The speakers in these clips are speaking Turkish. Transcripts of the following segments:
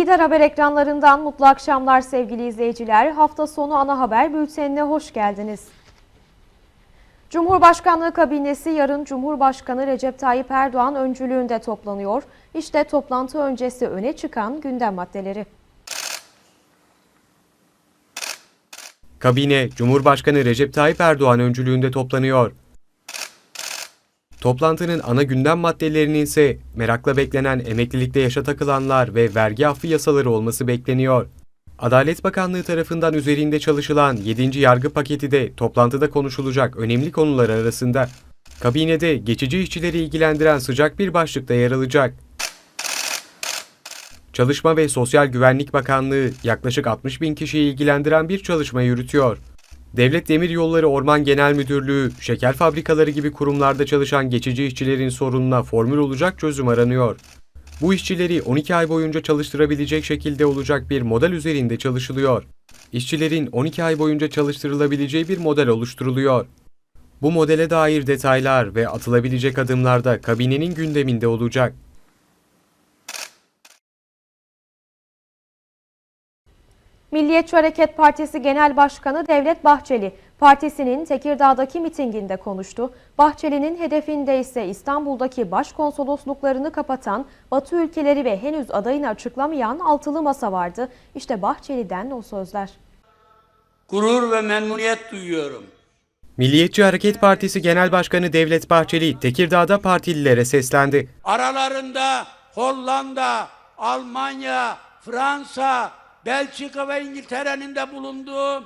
Lider Haber ekranlarından mutlu akşamlar sevgili izleyiciler. Hafta sonu ana haber bültenine hoş geldiniz. Cumhurbaşkanlığı kabinesi yarın Cumhurbaşkanı Recep Tayyip Erdoğan öncülüğünde toplanıyor. İşte toplantı öncesi öne çıkan gündem maddeleri. Kabine, Cumhurbaşkanı Recep Tayyip Erdoğan öncülüğünde toplanıyor. Toplantının ana gündem maddelerinin ise merakla beklenen emeklilikte yaşa takılanlar ve vergi affı yasaları olması bekleniyor. Adalet Bakanlığı tarafından üzerinde çalışılan 7. yargı paketi de toplantıda konuşulacak önemli konular arasında. Kabinede geçici işçileri ilgilendiren sıcak bir başlıkta yer alacak. Çalışma ve Sosyal Güvenlik Bakanlığı yaklaşık 60 bin kişiyi ilgilendiren bir çalışma yürütüyor. Devlet Demiryolları Orman Genel Müdürlüğü, şeker fabrikaları gibi kurumlarda çalışan geçici işçilerin sorununa formül olacak çözüm aranıyor. Bu işçileri 12 ay boyunca çalıştırabilecek şekilde olacak bir model üzerinde çalışılıyor. İşçilerin 12 ay boyunca çalıştırılabileceği bir model oluşturuluyor. Bu modele dair detaylar ve atılabilecek adımlar da kabinenin gündeminde olacak. Milliyetçi Hareket Partisi Genel Başkanı Devlet Bahçeli, partisinin Tekirdağ'daki mitinginde konuştu. Bahçeli'nin hedefinde ise İstanbul'daki başkonsolosluklarını kapatan, Batı ülkeleri ve henüz adayını açıklamayan altılı masa vardı. İşte Bahçeli'den o sözler. gurur ve memnuniyet duyuyorum. Milliyetçi Hareket Partisi Genel Başkanı Devlet Bahçeli, Tekirdağ'da partililere seslendi. Aralarında Hollanda, Almanya, Fransa, Belçika ve İngiltere'nin de bulunduğu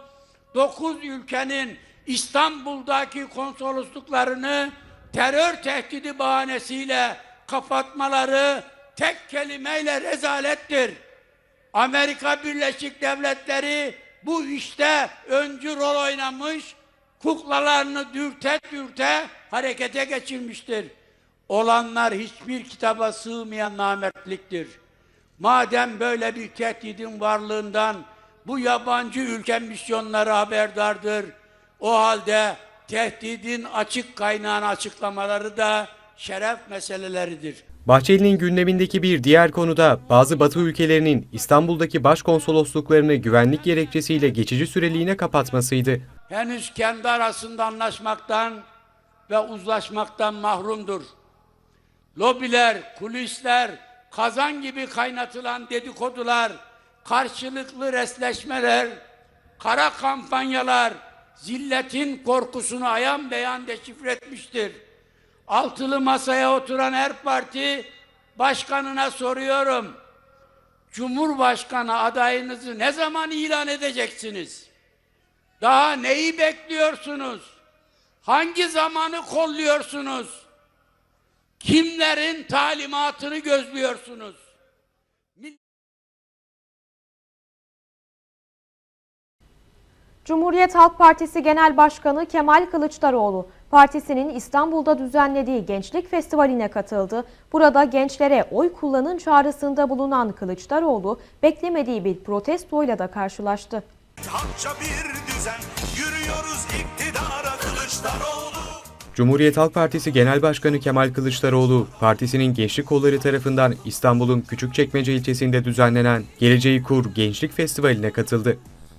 9 ülkenin İstanbul'daki konsolosluklarını terör tehdidi bahanesiyle kapatmaları tek kelimeyle rezalettir. Amerika Birleşik Devletleri bu işte öncü rol oynamış, kuklalarını dürte dürte harekete geçirmiştir. Olanlar hiçbir kitaba sığmayan namertliktir. Madem böyle bir tehdidin varlığından bu yabancı ülke misyonları haberdardır. O halde tehdidin açık kaynağını açıklamaları da şeref meseleleridir. Bahçeli'nin gündemindeki bir diğer konuda bazı Batı ülkelerinin İstanbul'daki başkonsolosluklarını güvenlik gerekçesiyle geçici süreliğine kapatmasıydı. henüz kendi arasında anlaşmaktan ve uzlaşmaktan mahrumdur. Lobiler, kulisler, kazan gibi kaynatılan dedikodular, karşılıklı resleşmeler, kara kampanyalar, zilletin korkusunu ayan beyan deşifre etmiştir. Altılı masaya oturan her parti başkanına soruyorum. Cumhurbaşkanı adayınızı ne zaman ilan edeceksiniz? Daha neyi bekliyorsunuz? Hangi zamanı kolluyorsunuz? Kimlerin talimatını gözlüyorsunuz? Cumhuriyet Halk Partisi Genel Başkanı Kemal Kılıçdaroğlu, partisinin İstanbul'da düzenlediği Gençlik Festivali'ne katıldı. Burada gençlere oy kullanın çağrısında bulunan Kılıçdaroğlu, beklemediği bir protestoyla da karşılaştı. Halkça bir düzen Yürüyoruz iktidara Kılıçdaroğlu Cumhuriyet Halk Partisi Genel Başkanı Kemal Kılıçdaroğlu, partisinin gençlik kolları tarafından İstanbul'un Küçükçekmece ilçesinde düzenlenen Geleceği Kur Gençlik Festivali'ne katıldı.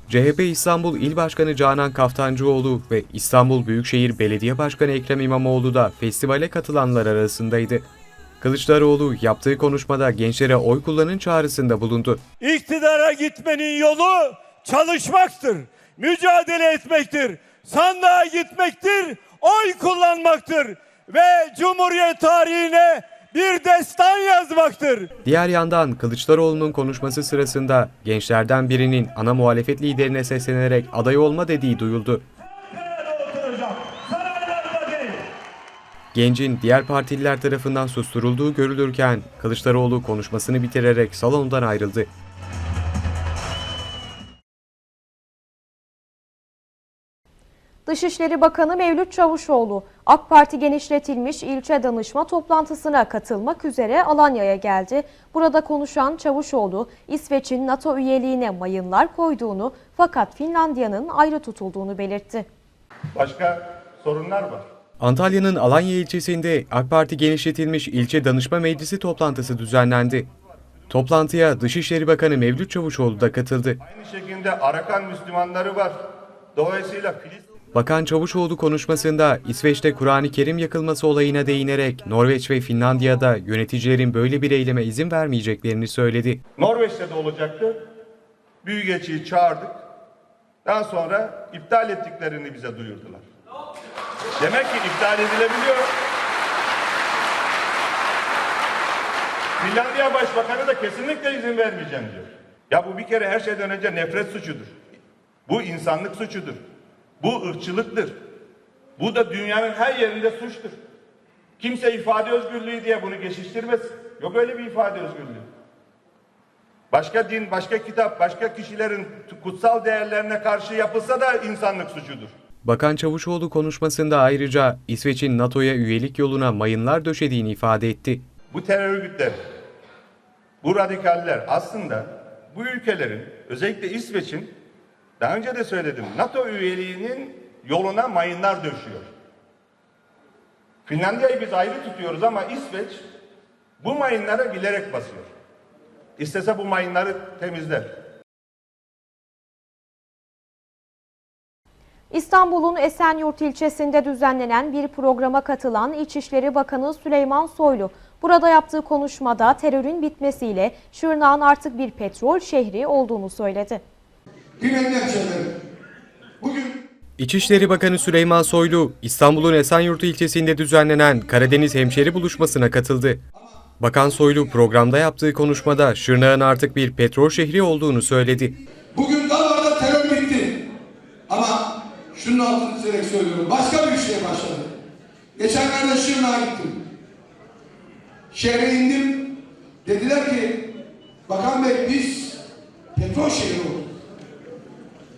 CHP İstanbul İl Başkanı Canan Kaftancıoğlu ve İstanbul Büyükşehir Belediye Başkanı Ekrem İmamoğlu da festivale katılanlar arasındaydı. Kılıçdaroğlu yaptığı konuşmada gençlere oy kullanın çağrısında bulundu. İktidara gitmenin yolu çalışmaktır, mücadele etmektir, sandığa gitmektir, oy kullanmaktır ve Cumhuriyet tarihine bir destan yazmaktır. Diğer yandan Kılıçdaroğlu'nun konuşması sırasında gençlerden birinin ana muhalefet liderine seslenerek aday olma dediği duyuldu. Gencin diğer partililer tarafından susturulduğu görülürken Kılıçdaroğlu konuşmasını bitirerek salondan ayrıldı. Dışişleri Bakanı Mevlüt Çavuşoğlu, AK Parti genişletilmiş ilçe danışma toplantısına katılmak üzere Alanya'ya geldi. Burada konuşan Çavuşoğlu, İsveç'in NATO üyeliğine mayınlar koyduğunu fakat Finlandiya'nın ayrı tutulduğunu belirtti. Başka sorunlar var. Antalya'nın Alanya ilçesinde AK Parti genişletilmiş ilçe danışma meclisi toplantısı düzenlendi. Toplantıya Dışişleri Bakanı Mevlüt Çavuşoğlu da katıldı. Aynı şekilde Arakan Müslümanları var. Dolayısıyla Filistin Bakan Çavuşoğlu konuşmasında İsveç'te Kur'an-ı Kerim yakılması olayına değinerek Norveç ve Finlandiya'da yöneticilerin böyle bir eyleme izin vermeyeceklerini söyledi. Norveç'te de olacaktı. Büyükelçiyi çağırdık. Daha sonra iptal ettiklerini bize duyurdular. Demek ki iptal edilebiliyor. Finlandiya Başbakanı da kesinlikle izin vermeyeceğim diyor. Ya bu bir kere her şeyden önce nefret suçudur. Bu insanlık suçudur. Bu ırkçılıktır. Bu da dünyanın her yerinde suçtur. Kimse ifade özgürlüğü diye bunu geçiştirmesin. Yok öyle bir ifade özgürlüğü. Başka din, başka kitap, başka kişilerin kutsal değerlerine karşı yapılsa da insanlık suçudur. Bakan Çavuşoğlu konuşmasında ayrıca İsveç'in NATO'ya üyelik yoluna mayınlar döşediğini ifade etti. Bu terör örgütleri, bu radikaller aslında bu ülkelerin, özellikle İsveç'in, daha önce de söyledim, NATO üyeliğinin yoluna mayınlar döşüyor. Finlandiya'yı biz ayrı tutuyoruz ama İsveç bu mayınlara bilerek basıyor. İstese bu mayınları temizler. İstanbul'un Esenyurt ilçesinde düzenlenen bir programa katılan İçişleri Bakanı Süleyman Soylu, burada yaptığı konuşmada terörün bitmesiyle Şırnak'ın artık bir petrol şehri olduğunu söyledi. Kıymetli hemşehrilerim, bugün İçişleri Bakanı Süleyman Soylu, İstanbul'un Esenyurt ilçesinde düzenlenen Karadeniz Hemşeri buluşmasına katıldı. Bakan Soylu programda yaptığı konuşmada Şırnak'ın artık bir petrol şehri olduğunu söyledi. Bugün Dağlar'da terör bitti. Ama şunun altını çizerek söylüyorum. Başka bir şey başladı. Geçenlerde Şırnak'a gittim. Şehre indim. Dediler ki Bakan Bey biz petrol şehri olduk.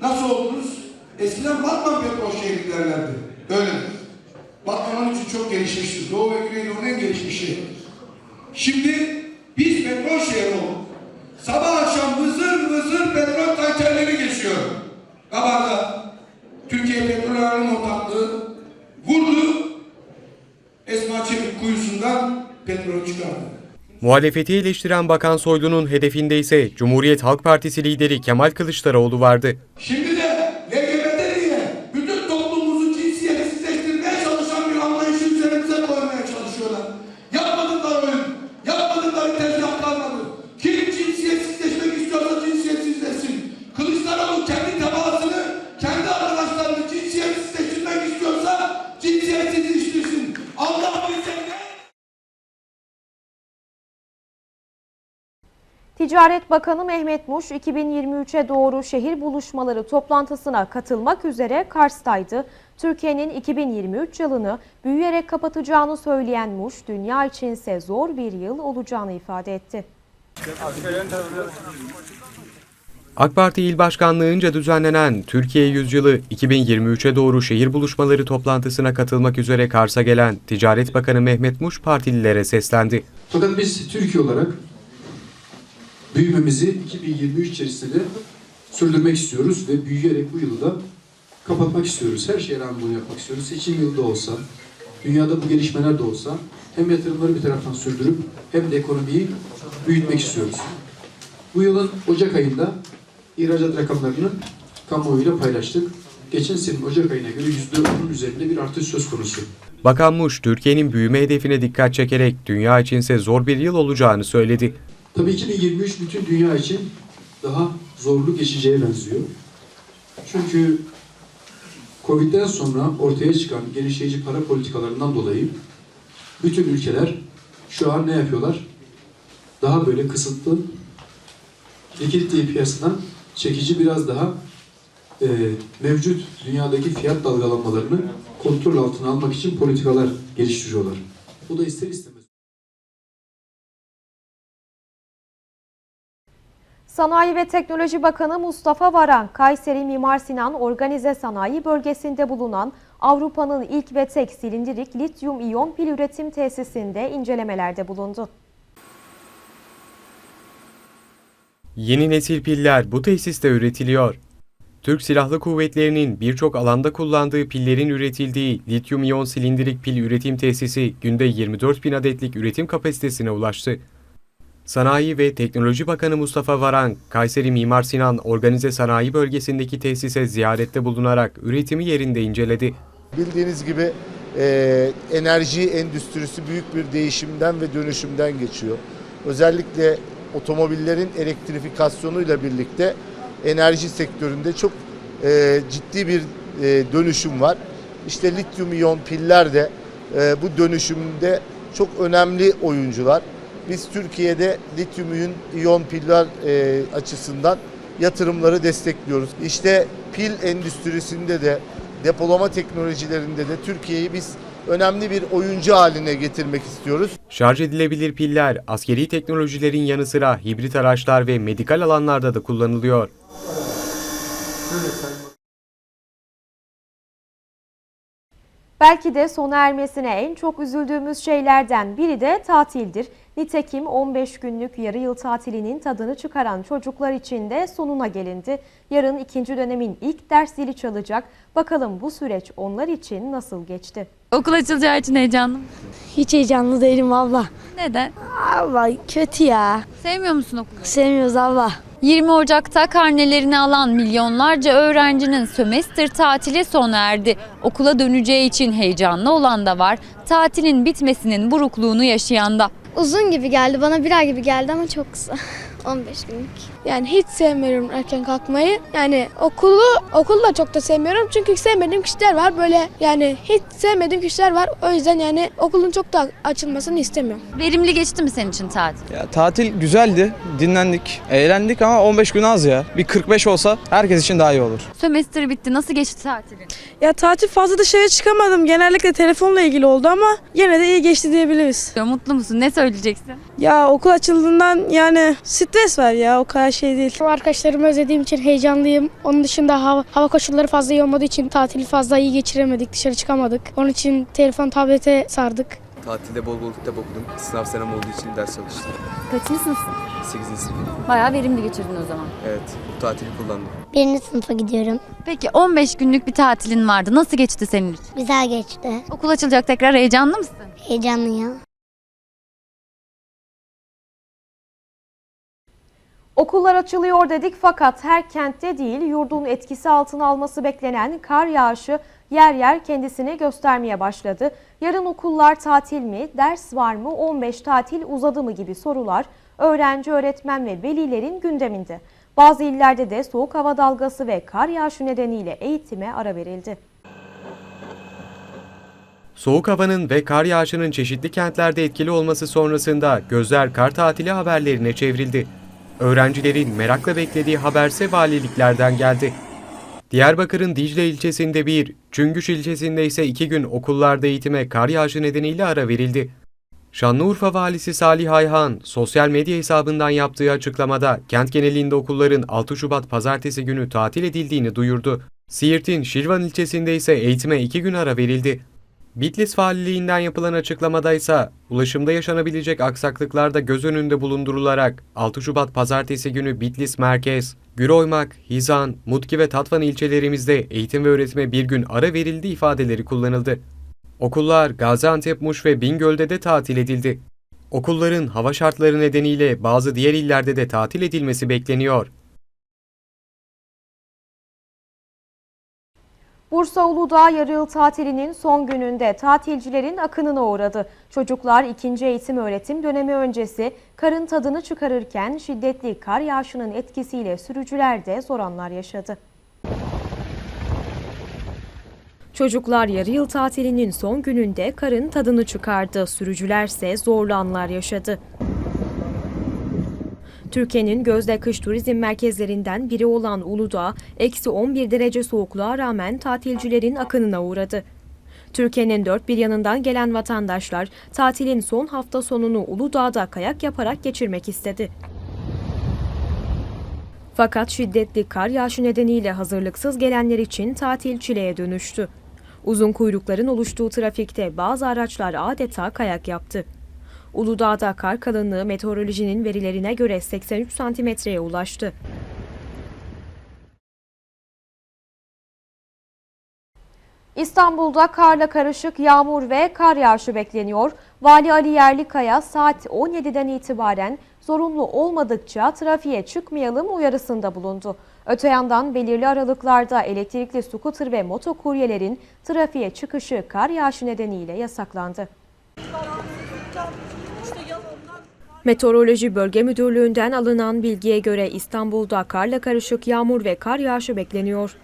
Nasıl oldunuz? Eskiden Batman petrol şehri derlerdi. Öyle. Batman onun için çok gelişmiştir. Doğu ve Güneydoğu'nun en gelişmiş şehri. Şimdi biz petrol şehri Muhalefeti eleştiren Bakan Soylu'nun hedefinde ise Cumhuriyet Halk Partisi lideri Kemal Kılıçdaroğlu vardı. Şimdi Ticaret Bakanı Mehmet Muş 2023'e doğru şehir buluşmaları toplantısına katılmak üzere Kars'taydı. Türkiye'nin 2023 yılını büyüyerek kapatacağını söyleyen Muş, dünya içinse zor bir yıl olacağını ifade etti. AK Parti İl Başkanlığı'nca düzenlenen Türkiye Yüzyılı 2023'e doğru şehir buluşmaları toplantısına katılmak üzere Kars'a gelen Ticaret Bakanı Mehmet Muş partililere seslendi. Fakat biz Türkiye olarak büyümemizi 2023 içerisinde sürdürmek istiyoruz ve büyüyerek bu yılı da kapatmak istiyoruz. Her şeye rağmen bunu yapmak istiyoruz. Seçim yılı da olsa, dünyada bu gelişmeler de olsa hem yatırımları bir taraftan sürdürüp hem de ekonomiyi büyütmek istiyoruz. Bu yılın Ocak ayında ihracat rakamlarını kamuoyuyla paylaştık. Geçen senenin Ocak ayına göre %10'un üzerinde bir artış söz konusu. Bakan Muş, Türkiye'nin büyüme hedefine dikkat çekerek dünya içinse zor bir yıl olacağını söyledi. Tabii 2023 bütün dünya için daha zorlu geçeceğe benziyor. Çünkü Covid'den sonra ortaya çıkan genişleyici para politikalarından dolayı bütün ülkeler şu an ne yapıyorlar? Daha böyle kısıtlı likiditeyi piyasadan çekici biraz daha e, mevcut dünyadaki fiyat dalgalanmalarını kontrol altına almak için politikalar geliştiriyorlar. Bu da ister istemez Sanayi ve Teknoloji Bakanı Mustafa Varank, Kayseri Mimar Sinan Organize Sanayi Bölgesi'nde bulunan Avrupa'nın ilk ve tek silindirik lityum iyon pil üretim tesisinde incelemelerde bulundu. Yeni nesil piller bu tesiste üretiliyor. Türk Silahlı Kuvvetleri'nin birçok alanda kullandığı pillerin üretildiği lityum iyon silindirik pil üretim tesisi günde 24 bin adetlik üretim kapasitesine ulaştı. Sanayi ve Teknoloji Bakanı Mustafa Varan, Kayseri Mimar Sinan Organize Sanayi Bölgesi'ndeki tesise ziyarette bulunarak üretimi yerinde inceledi. Bildiğiniz gibi e, enerji endüstrisi büyük bir değişimden ve dönüşümden geçiyor. Özellikle otomobillerin elektrifikasyonuyla birlikte enerji sektöründe çok e, ciddi bir e, dönüşüm var. İşte lityum iyon piller de e, bu dönüşümde çok önemli oyuncular. Biz Türkiye'de lityum iyon piller e, açısından yatırımları destekliyoruz. İşte pil endüstrisinde de depolama teknolojilerinde de Türkiye'yi biz önemli bir oyuncu haline getirmek istiyoruz. Şarj edilebilir piller, askeri teknolojilerin yanı sıra hibrit araçlar ve medikal alanlarda da kullanılıyor. Belki de sona ermesine en çok üzüldüğümüz şeylerden biri de tatildir. Nitekim 15 günlük yarı yıl tatilinin tadını çıkaran çocuklar için de sonuna gelindi. Yarın ikinci dönemin ilk ders zili çalacak. Bakalım bu süreç onlar için nasıl geçti? Okul açılacağı için heyecanlı mısın? Hiç heyecanlı değilim abla. Neden? Abla kötü ya. Sevmiyor musun okulu? Sevmiyoruz abla. 20 Ocak'ta karnelerini alan milyonlarca öğrencinin sömestr tatili sona erdi. Okula döneceği için heyecanlı olan da var. Tatilin bitmesinin burukluğunu yaşayan da. Uzun gibi geldi bana bir ay gibi geldi ama çok kısa. 15 günlük. Yani hiç sevmiyorum erken kalkmayı. Yani okulu okulu da çok da sevmiyorum. Çünkü sevmediğim kişiler var. Böyle yani hiç sevmediğim kişiler var. O yüzden yani okulun çok da açılmasını istemiyorum. Verimli geçti mi senin için tatil? Ya tatil güzeldi, dinlendik, eğlendik ama 15 gün az ya. Bir 45 olsa herkes için daha iyi olur. Sömestr bitti. Nasıl geçti tatilin? Ya tatil fazla dışarı çıkamadım. Genellikle telefonla ilgili oldu ama yine de iyi geçti diyebiliriz. Mutlu musun? Ne söyleyeceksin? Ya okul açıldığından yani stres var ya o kadar şey değil. Arkadaşlarımı özlediğim için heyecanlıyım. Onun dışında hava, hava koşulları fazla iyi olmadığı için tatili fazla iyi geçiremedik. Dışarı çıkamadık. Onun için telefon, tablete sardık. Tatilde bol bol kitap okudum. Sınav senem olduğu için ders çalıştım. Kaçıncı sınıfsın? 8. sınıf. Bayağı verimli geçirdin o zaman. Evet, bu tatili kullandım. Birinci sınıfa gidiyorum. Peki 15 günlük bir tatilin vardı. Nasıl geçti senin için? Güzel geçti. Okul açılacak tekrar heyecanlı mısın? Heyecanlıyım. Okullar açılıyor dedik fakat her kentte değil yurdun etkisi altına alması beklenen kar yağışı yer yer kendisini göstermeye başladı. Yarın okullar tatil mi, ders var mı, 15 tatil uzadı mı gibi sorular öğrenci, öğretmen ve velilerin gündeminde. Bazı illerde de soğuk hava dalgası ve kar yağışı nedeniyle eğitime ara verildi. Soğuk havanın ve kar yağışının çeşitli kentlerde etkili olması sonrasında gözler kar tatili haberlerine çevrildi. Öğrencilerin merakla beklediği haberse valiliklerden geldi. Diyarbakır'ın Dicle ilçesinde bir, Çüngüş ilçesinde ise iki gün okullarda eğitime kar yağışı nedeniyle ara verildi. Şanlıurfa Valisi Salih Ayhan, sosyal medya hesabından yaptığı açıklamada kent genelinde okulların 6 Şubat pazartesi günü tatil edildiğini duyurdu. Siirt'in Şirvan ilçesinde ise eğitime iki gün ara verildi. Bitlis Valiliğinden yapılan açıklamada ise ulaşımda yaşanabilecek aksaklıklar da göz önünde bulundurularak 6 Şubat pazartesi günü Bitlis Merkez, Güroymak, Hizan, Mutki ve Tatvan ilçelerimizde eğitim ve öğretime bir gün ara verildi ifadeleri kullanıldı. Okullar Gaziantep, Muş ve Bingöl'de de tatil edildi. Okulların hava şartları nedeniyle bazı diğer illerde de tatil edilmesi bekleniyor. Bursa Uludağ yarı yıl tatilinin son gününde tatilcilerin akınına uğradı. Çocuklar ikinci eğitim öğretim dönemi öncesi karın tadını çıkarırken şiddetli kar yağışının etkisiyle sürücüler de zor anlar yaşadı. Çocuklar yarı yıl tatilinin son gününde karın tadını çıkardı. Sürücülerse zorlu anlar yaşadı. Türkiye'nin gözde kış turizm merkezlerinden biri olan Uludağ, eksi 11 derece soğukluğa rağmen tatilcilerin akınına uğradı. Türkiye'nin dört bir yanından gelen vatandaşlar tatilin son hafta sonunu Uludağ'da kayak yaparak geçirmek istedi. Fakat şiddetli kar yağışı nedeniyle hazırlıksız gelenler için tatil çileye dönüştü. Uzun kuyrukların oluştuğu trafikte bazı araçlar adeta kayak yaptı. Uludağ'da kar kalınlığı meteorolojinin verilerine göre 83 santimetreye ulaştı. İstanbul'da karla karışık yağmur ve kar yağışı bekleniyor. Vali Ali Yerlikaya saat 17'den itibaren zorunlu olmadıkça trafiğe çıkmayalım uyarısında bulundu. Öte yandan belirli aralıklarda elektrikli skuter ve motokuryelerin trafiğe çıkışı kar yağışı nedeniyle yasaklandı. Meteoroloji Bölge Müdürlüğü'nden alınan bilgiye göre İstanbul'da karla karışık yağmur ve kar yağışı bekleniyor.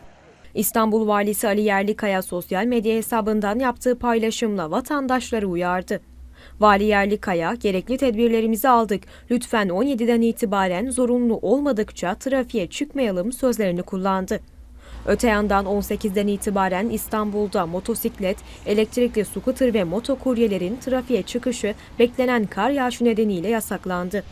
İstanbul Valisi Ali Yerlikaya sosyal medya hesabından yaptığı paylaşımla vatandaşları uyardı. Vali Yerlikaya, gerekli tedbirlerimizi aldık, lütfen 17'den itibaren zorunlu olmadıkça trafiğe çıkmayalım sözlerini kullandı. Öte yandan 18'den itibaren İstanbul'da motosiklet, elektrikli scooter ve motokuryelerin trafiğe çıkışı beklenen kar yağışı nedeniyle yasaklandı.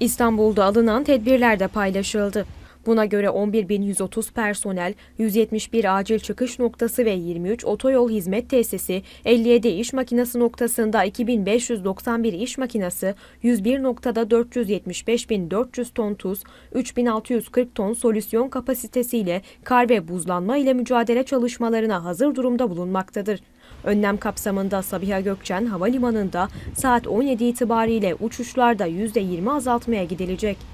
İstanbul'da alınan tedbirler de paylaşıldı. Buna göre 11.130 personel, 171 acil çıkış noktası ve 23 otoyol hizmet tesisi, 57 iş makinesi noktasında 2591 iş makinesi, 101 noktada 475.400 ton tuz, 3640 ton solüsyon kapasitesiyle kar ve buzlanma ile mücadele çalışmalarına hazır durumda bulunmaktadır. Önlem kapsamında Sabiha Gökçen Havalimanı'nda saat 17 itibariyle uçuşlarda %20 azaltmaya gidilecek.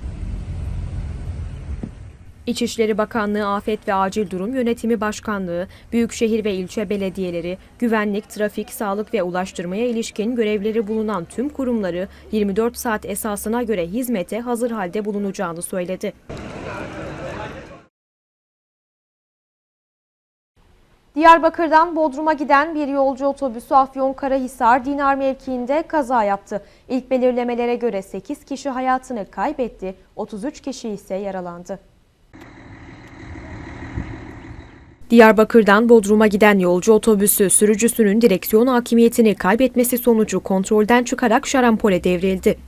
İçişleri Bakanlığı Afet ve Acil Durum Yönetimi Başkanlığı, büyükşehir ve ilçe belediyeleri, güvenlik, trafik, sağlık ve ulaştırmaya ilişkin görevleri bulunan tüm kurumları 24 saat esasına göre hizmete hazır halde bulunacağını söyledi. Diyarbakır'dan Bodrum'a giden bir yolcu otobüsü Afyonkarahisar Dinar mevkiinde kaza yaptı. İlk belirlemelere göre 8 kişi hayatını kaybetti, 33 kişi ise yaralandı. Diyarbakır'dan Bodrum'a giden yolcu otobüsü sürücüsünün direksiyon hakimiyetini kaybetmesi sonucu kontrolden çıkarak şarampole devrildi.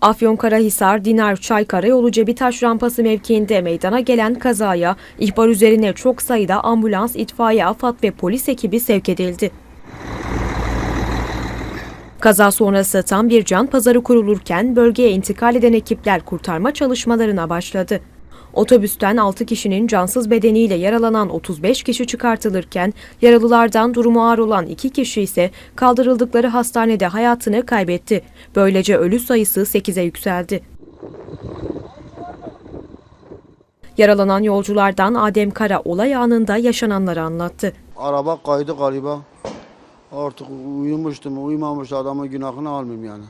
Afyonkarahisar Dinar Çaykara yolu Cebitaş rampası mevkiinde meydana gelen kazaya ihbar üzerine çok sayıda ambulans, itfaiye, AFAD ve polis ekibi sevk edildi. Kaza sonrası tam bir can pazarı kurulurken bölgeye intikal eden ekipler kurtarma çalışmalarına başladı. Otobüsten 6 kişinin cansız bedeniyle yaralanan 35 kişi çıkartılırken yaralılardan durumu ağır olan 2 kişi ise kaldırıldıkları hastanede hayatını kaybetti. Böylece ölü sayısı 8'e yükseldi. Yaralanan yolculardan Adem Kara olay anında yaşananları anlattı. Araba kaydı galiba. Artık uyumuştum, uyumamış adamın günahını almayayım yani.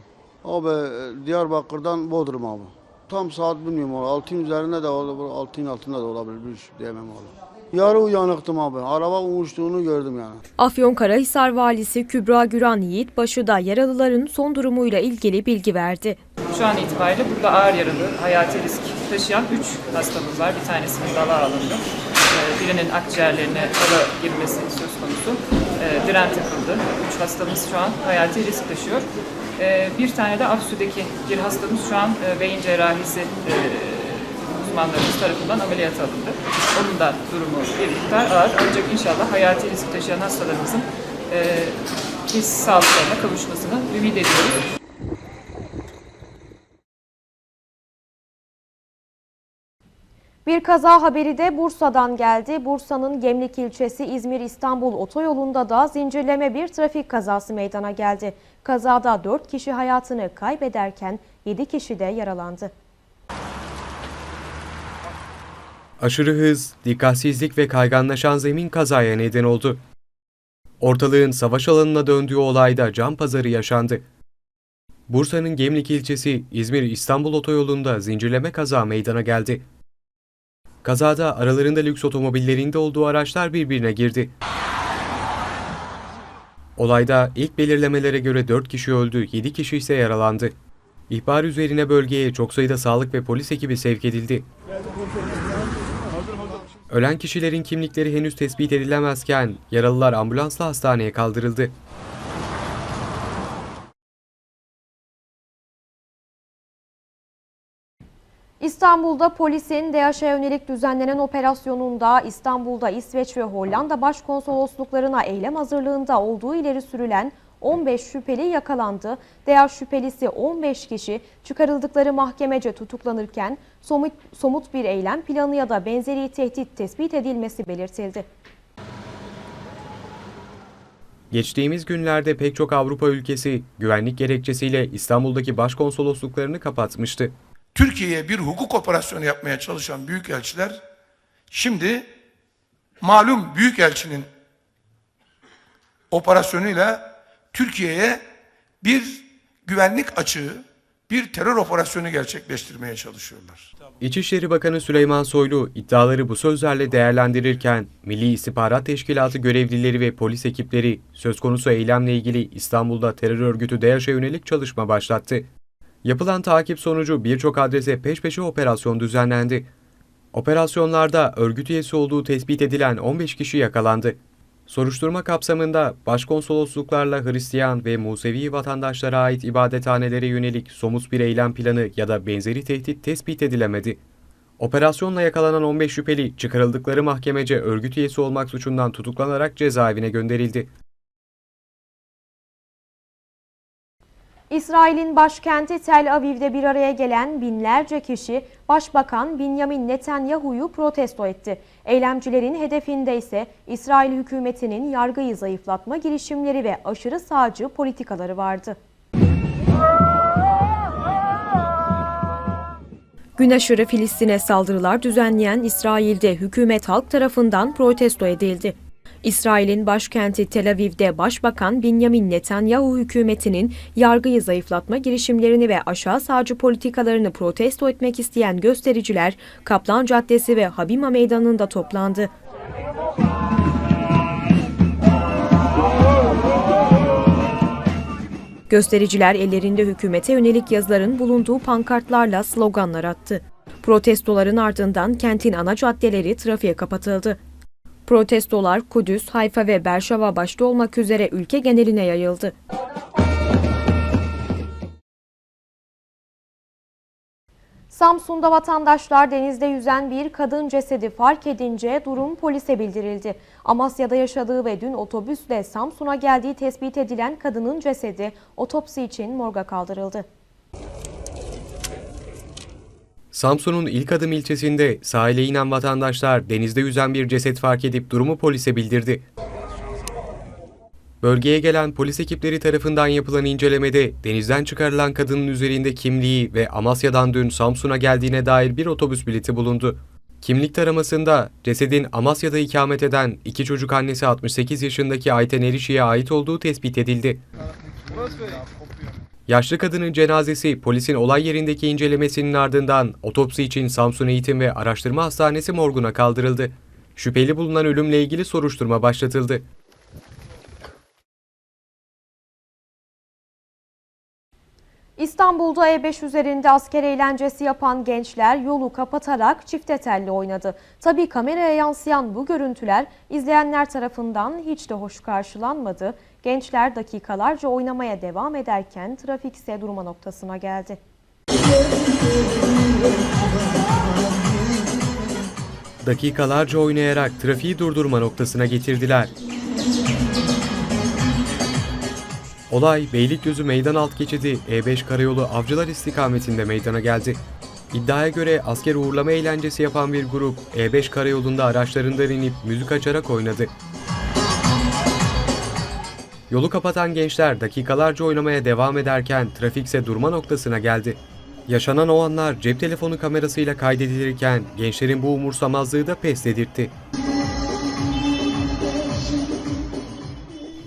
Abi Diyarbakır'dan Bodrum abi. Tam saat bilmiyorum abi. Altın üzerinde de olabilir, altın altında da olabilir. Bir şey diyemem abi. Yarı uyanıktım abi. Araba uçtuğunu gördüm yani. Afyonkarahisar valisi Kübra Güran Yiğitbaşı da yaralıların son durumuyla ilgili bilgi verdi. Şu an itibariyle burada ağır yaralı, hayati risk taşıyan 3 hastamız var. Bir tanesinin dala alındı. Ee, Birinin akciğerlerine hava girmesi söz konusu. Ee, Diren takıldı. 3 hastamız şu an hayati risk taşıyor. Ee, Bir tane de Afsu'daki bir hastamız şu an e, beyin cerrahisi e, uzmanlarımız tarafından ameliyata alındı. Onun da durumu bir miktar ağır ancak inşallah hayati risk taşıyan hastalarımızın e, biz sağlıklarına kavuşmasını ümit ediyoruz. Bir kaza haberi de Bursa'dan geldi. Bursa'nın Gemlik ilçesi İzmir-İstanbul otoyolunda da zincirleme bir trafik kazası meydana geldi. Kazada 4 kişi hayatını kaybederken 7 kişi de yaralandı. Aşırı hız, dikkatsizlik ve kayganlaşan zemin kazaya neden oldu. Ortalığın savaş alanına döndüğü olayda can pazarı yaşandı. Bursa'nın Gemlik ilçesi İzmir-İstanbul otoyolunda zincirleme kaza meydana geldi. Kazada aralarında lüks otomobillerinde olduğu araçlar birbirine girdi. Olayda ilk belirlemelere göre 4 kişi öldü, 7 kişi ise yaralandı. İhbar üzerine bölgeye çok sayıda sağlık ve polis ekibi sevk edildi. Ölen kişilerin kimlikleri henüz tespit edilemezken yaralılar ambulansla hastaneye kaldırıldı. İstanbul'da polisin DAEŞ'e yönelik düzenlenen operasyonunda İstanbul'da İsveç ve Hollanda başkonsolosluklarına eylem hazırlığında olduğu ileri sürülen 15 şüpheli yakalandı. DAEŞ şüphelisi 15 kişi çıkarıldıkları mahkemece tutuklanırken somut, somut bir eylem planı ya da benzeri tehdit tespit edilmesi belirtildi. Geçtiğimiz günlerde pek çok Avrupa ülkesi güvenlik gerekçesiyle İstanbul'daki başkonsolosluklarını kapatmıştı. Türkiye'ye bir hukuk operasyonu yapmaya çalışan büyükelçiler şimdi malum büyükelçinin operasyonuyla Türkiye'ye bir güvenlik açığı, bir terör operasyonu gerçekleştirmeye çalışıyorlar. İçişleri Bakanı Süleyman Soylu iddiaları bu sözlerle değerlendirirken Milli İstihbarat Teşkilatı görevlileri ve polis ekipleri söz konusu eylemle ilgili İstanbul'da terör örgütü DAEŞ'e yönelik çalışma başlattı. Yapılan takip sonucu birçok adrese peş peşe operasyon düzenlendi. Operasyonlarda örgüt üyesi olduğu tespit edilen 15 kişi yakalandı. Soruşturma kapsamında başkonsolosluklarla Hristiyan ve Musevi vatandaşlara ait ibadethanelere yönelik somut bir eylem planı ya da benzeri tehdit tespit edilemedi. Operasyonla yakalanan 15 şüpheli çıkarıldıkları mahkemece örgüt üyesi olmak suçundan tutuklanarak cezaevine gönderildi. İsrail'in başkenti Tel Aviv'de bir araya gelen binlerce kişi Başbakan Benjamin Netanyahu'yu protesto etti. Eylemcilerin hedefinde ise İsrail hükümetinin yargıyı zayıflatma girişimleri ve aşırı sağcı politikaları vardı. Gün aşırı Filistin'e saldırılar düzenleyen İsrail'de hükümet halk tarafından protesto edildi. İsrail'in başkenti Tel Aviv'de Başbakan Benjamin Netanyahu hükümetinin yargıyı zayıflatma girişimlerini ve aşağı sağcı politikalarını protesto etmek isteyen göstericiler Kaplan Caddesi ve Habima Meydanı'nda toplandı. Göstericiler ellerinde hükümete yönelik yazıların bulunduğu pankartlarla sloganlar attı. Protestoların ardından kentin ana caddeleri trafiğe kapatıldı. Protestolar Kudüs, Hayfa ve Berşava başta olmak üzere ülke geneline yayıldı. Samsun'da vatandaşlar denizde yüzen bir kadın cesedi fark edince durum polise bildirildi. Amasya'da yaşadığı ve dün otobüsle Samsun'a geldiği tespit edilen kadının cesedi otopsi için morga kaldırıldı. Samsun'un ilk adım ilçesinde sahile inen vatandaşlar denizde yüzen bir ceset fark edip durumu polise bildirdi. Bölgeye gelen polis ekipleri tarafından yapılan incelemede denizden çıkarılan kadının üzerinde kimliği ve Amasya'dan dün Samsun'a geldiğine dair bir otobüs bileti bulundu. Kimlik taramasında cesedin Amasya'da ikamet eden iki çocuk annesi 68 yaşındaki Ayten Erişi'ye ait olduğu tespit edildi. Yaşlı kadının cenazesi polisin olay yerindeki incelemesinin ardından otopsi için Samsun Eğitim ve Araştırma Hastanesi morguna kaldırıldı. Şüpheli bulunan ölümle ilgili soruşturma başlatıldı. İstanbul'da E5 üzerinde asker eğlencesi yapan gençler yolu kapatarak çifte telli oynadı. Tabii kameraya yansıyan bu görüntüler izleyenler tarafından hiç de hoş karşılanmadı. Gençler dakikalarca oynamaya devam ederken trafik ise durma noktasına geldi. Dakikalarca oynayarak trafiği durdurma noktasına getirdiler. Olay Beylikdüzü Meydan Alt Geçidi E5 Karayolu Avcılar istikametinde meydana geldi. İddiaya göre asker uğurlama eğlencesi yapan bir grup E5 Karayolu'nda araçlarından inip müzik açarak oynadı. Yolu kapatan gençler dakikalarca oynamaya devam ederken trafikse durma noktasına geldi. Yaşanan o anlar cep telefonu kamerasıyla kaydedilirken gençlerin bu umursamazlığı da pes dedirtti.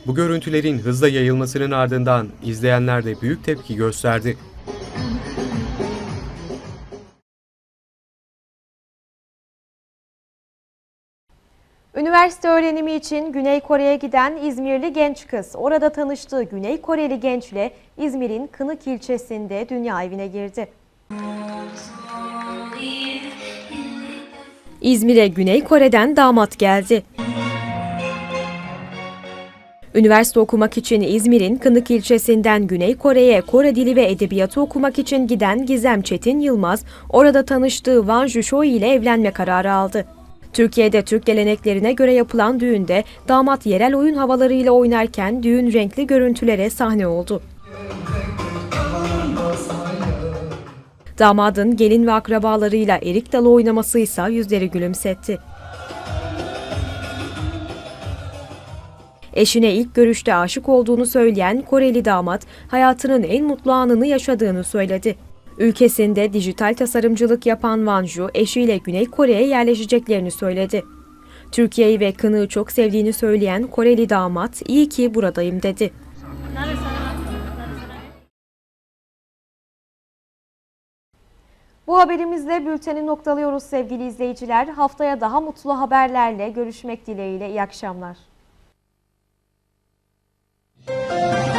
Bu görüntülerin hızla yayılmasının ardından izleyenler de büyük tepki gösterdi. Üniversite öğrenimi için Güney Kore'ye giden İzmirli genç kız orada tanıştığı Güney Koreli gençle İzmir'in Kınık ilçesinde dünya evine girdi. İzmir'e Güney Kore'den damat geldi. Üniversite okumak için İzmir'in Kınık ilçesinden Güney Kore'ye Kore dili ve edebiyatı okumak için giden Gizem Çetin Yılmaz, orada tanıştığı Won Jusho ile evlenme kararı aldı. Türkiye'de Türk geleneklerine göre yapılan düğünde damat yerel oyun havalarıyla oynarken düğün renkli görüntülere sahne oldu. Damadın gelin ve akrabalarıyla erik dalı oynaması ise yüzleri gülümsetti. Eşine ilk görüşte aşık olduğunu söyleyen Koreli damat hayatının en mutlu anını yaşadığını söyledi. Ülkesinde dijital tasarımcılık yapan Wanju eşiyle Güney Kore'ye yerleşeceklerini söyledi. Türkiye'yi ve kınığı çok sevdiğini söyleyen Koreli damat iyi ki buradayım dedi. Bu haberimizle bülteni noktalıyoruz sevgili izleyiciler. Haftaya daha mutlu haberlerle görüşmek dileğiyle iyi akşamlar. Müzik